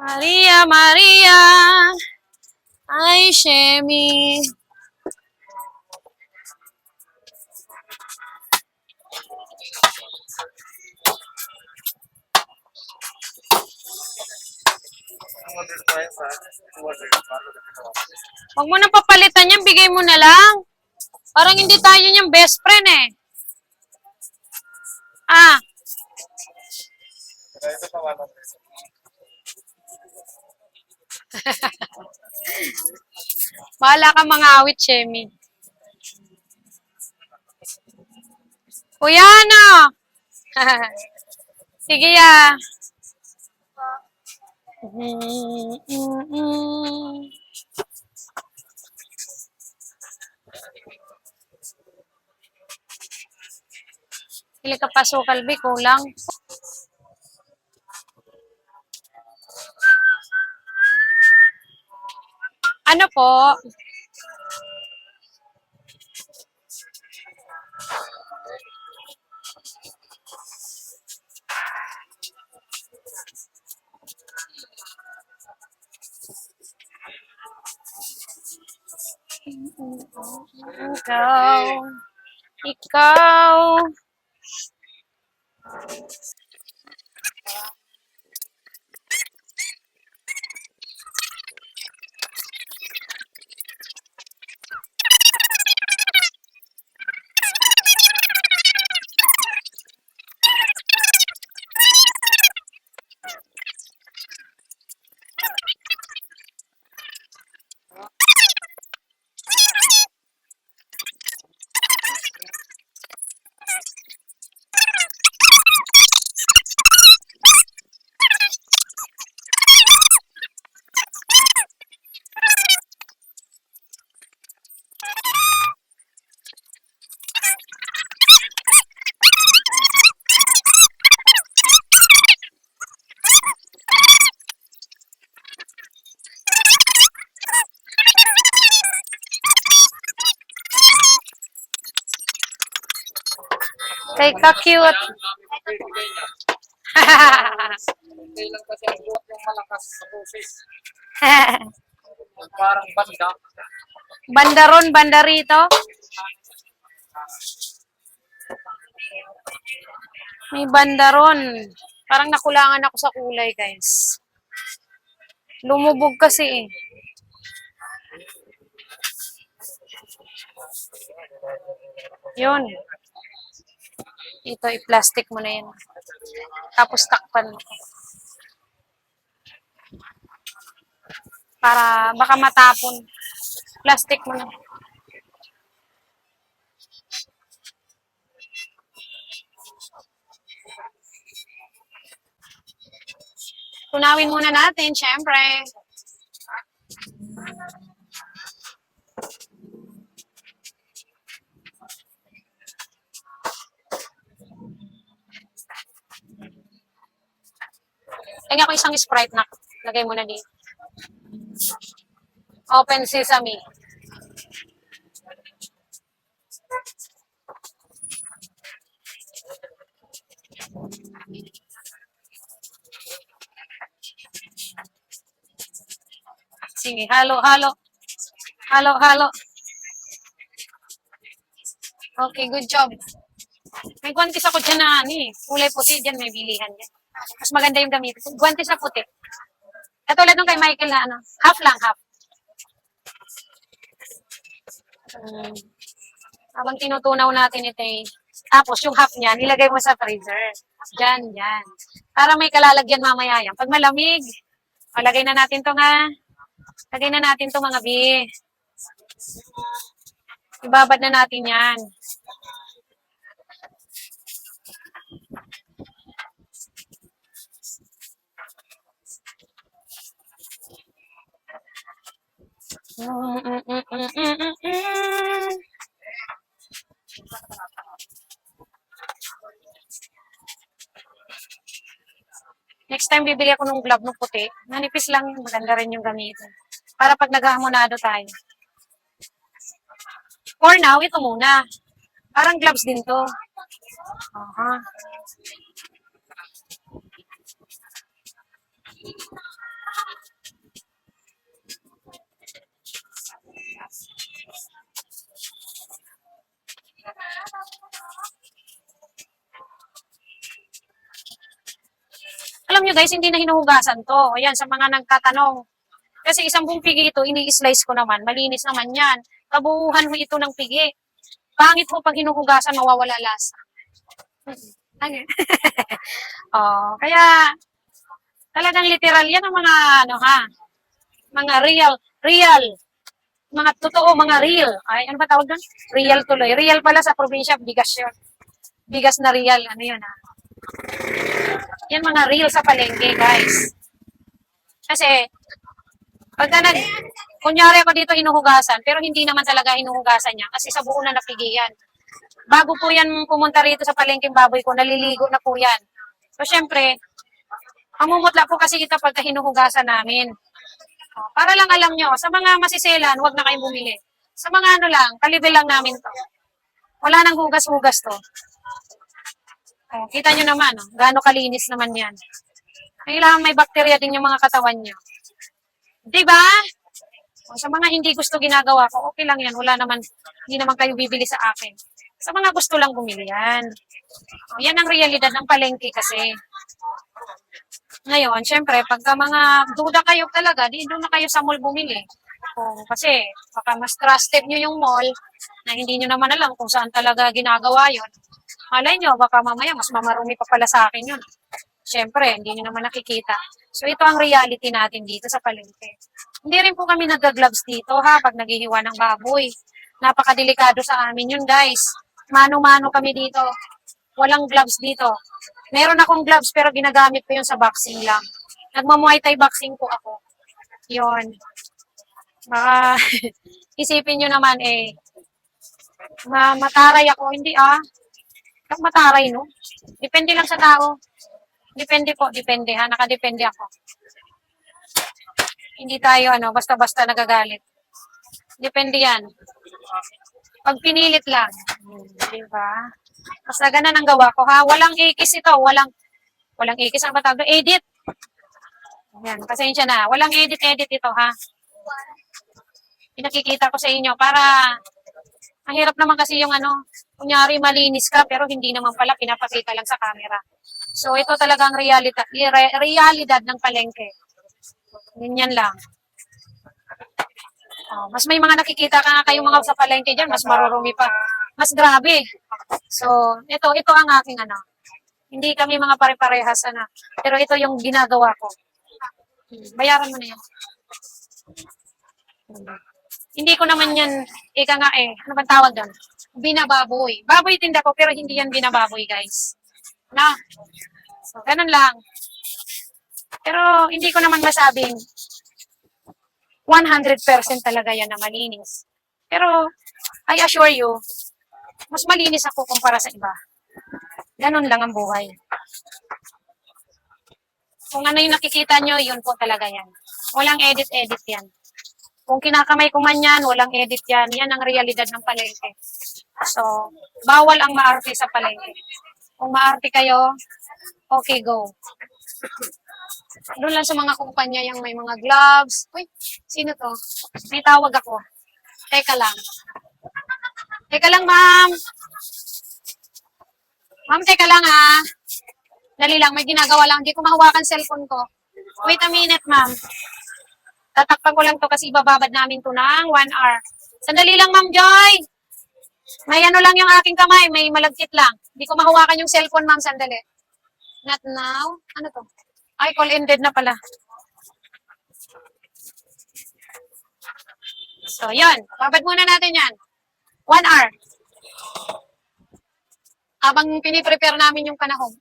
Maria, Maria. Ay, Shemi. Huwag mo na papalitan yan, bigay mo na lang. Parang hindi tayo niyang best friend eh. Ah, bahala ka mga awit, Shemi. Kuya, ano? Sige, ya. Pili ka pa sukal, Bi, kulang. Ikaw. Ikaw. Kay ka-cute. Malakas sa boses. Parang banda. Banda rito. May bandaron. Parang nakulangan ako sa kulay, guys. Lumubog kasi eh. Yun. Ito, i-plastic mo na yan. Tapos takpan mo. Para baka matapon. Plastic mo na. Tunawin muna natin, syempre. Tingnan ko isang Sprite na. Lagay mo na dito. Open sesame. Sige, halo, halo. Halo, halo. Okay, good job. May guwantes ako dyan na ano eh. Kulay puti dyan, may bilihan dyan. Mas maganda yung gamit. Guwantes na puti. Katulad nung kay Michael na ano, half lang, half. Hmm. Habang tinutunaw natin ito eh. Tapos yung half niya, nilagay mo sa freezer. Diyan, diyan. Para may kalalagyan mamaya yan. Pag malamig, palagay na natin to nga. Lagay na natin to mga bi. Ibabad na natin yan. Next time, bibili ako ng glove ng puti. Nanipis lang. Maganda rin yung gamitin. Para pag naghahamonado tayo. For now, ito muna. Parang gloves din to. Aha. Nyo guys, hindi na hinuhugasan to. Ayan, sa mga nagtatanong. Kasi isang buong pigi ito, ini-slice ko naman. Malinis naman yan. Kabuuhan mo ito ng pigi. Pangit mo pag hinuhugasan, mawawala lasa. Ano? oh, kaya talagang literal yan ang mga ano ha, mga real, real, mga totoo, mga real. Ay, ano ba tawag doon? Real tuloy. Real pala sa probinsya, bigas yun. Bigas na real, ano yun ha. Yan mga real sa palengke, guys. Kasi, pagka nag, kunyari ako dito hinuhugasan, pero hindi naman talaga hinuhugasan niya kasi sa buo na napigiyan. Bago po yan pumunta rito sa palengking baboy ko, naliligo na po yan. So, syempre, mamumutla po kasi kita pagka hinuhugasan namin. O, Para lang alam nyo, sa mga masiselan, huwag na kayong bumili. Sa mga ano lang, kalibil lang namin to. Wala nang hugas-hugas to. O, kita nyo naman, oh, gaano kalinis naman yan. Kailangan may bakterya din yung mga katawan nyo. Di ba? O, Sa mga hindi gusto ginagawa ko, okay lang yan. Wala naman, hindi naman kayo bibili sa akin. Sa mga gusto lang bumili yan. O, yan ang realidad ng palengke kasi. Ngayon, syempre, pagka mga duda kayo talaga, di doon na kayo sa mall bumili. O, kasi baka mas trusted nyo yung mall na hindi nyo naman alam kung saan talaga ginagawa yon. Malay nyo, baka mamaya mas mamarumi pa pala sa akin yun. Syempre, hindi nyo naman nakikita. So, ito ang reality natin dito sa palengke. Hindi rin po kami nag-gloves dito ha, pag naghihiwa ng baboy. Napakadelikado sa amin yun, guys. Mano-mano kami dito. Walang gloves dito. Meron akong gloves pero ginagamit ko yun sa boxing lang. Nagmamuay thai boxing po ako. Yun. Baka isipin nyo naman eh, ma mataray ako. Hindi ah. Kang mataray, no? Depende lang sa tao. Depende po, depende ha. Nakadepende ako. Hindi tayo ano, basta-basta nagagalit. Depende yan. Pag pinilit lang. Di ba? Basta ganun ang gawa ko ha. Walang ikis ito. Walang, walang ikis. Ang batawag doon? Edit. Yan, pasensya na. Walang edit-edit ito ha. Pinakikita ko sa inyo para mahirap naman kasi yung ano, kunyari malinis ka pero hindi naman pala pinapakita lang sa camera. So ito talagang realidad, re- realidad ng palengke. Ganyan lang. Oh, mas may mga nakikita ka nga kayong mga sa palengke dyan, mas marurumi pa. Mas grabe. So, ito, ito ang aking ano. Hindi kami mga pare-parehas, ano. Pero ito yung ginagawa ko. Hmm, Bayaran mo na yan. Hindi ko naman yan, ika nga eh, ano bang tawag doon? Binababoy. Baboy tinda ko, pero hindi yan binababoy, guys. Na. So, ganun lang. Pero hindi ko naman masabing 100% talaga yan na malinis. Pero, I assure you, mas malinis ako kumpara sa iba. Ganun lang ang buhay. Kung ano yung nakikita nyo, yun po talaga yan. Walang edit-edit yan. Kung kinakamay ko man yan, walang edit yan. Yan ang realidad ng palengke. So, bawal ang maarte sa palengke. Kung maarte kayo, okay, go. Doon lang sa mga kumpanya yung may mga gloves. Uy, sino to? May tawag ako. Teka lang. Teka lang, ma'am. Ma'am, teka lang ha. Dali lang, may ginagawa lang. Hindi ko mahawakan cellphone ko. Wait a minute, ma'am. Tatakpan ko lang to kasi ibababad namin to ng 1 hour. Sandali lang, ma'am Joy. May ano lang yung aking kamay, may malagkit lang. Hindi ko mahawakan yung cellphone, ma'am. Sandali. Not now. Ano to? Ay, call ended na pala. So, yun. Babad muna natin yan. One hour. Habang piniprepare namin yung kanahong.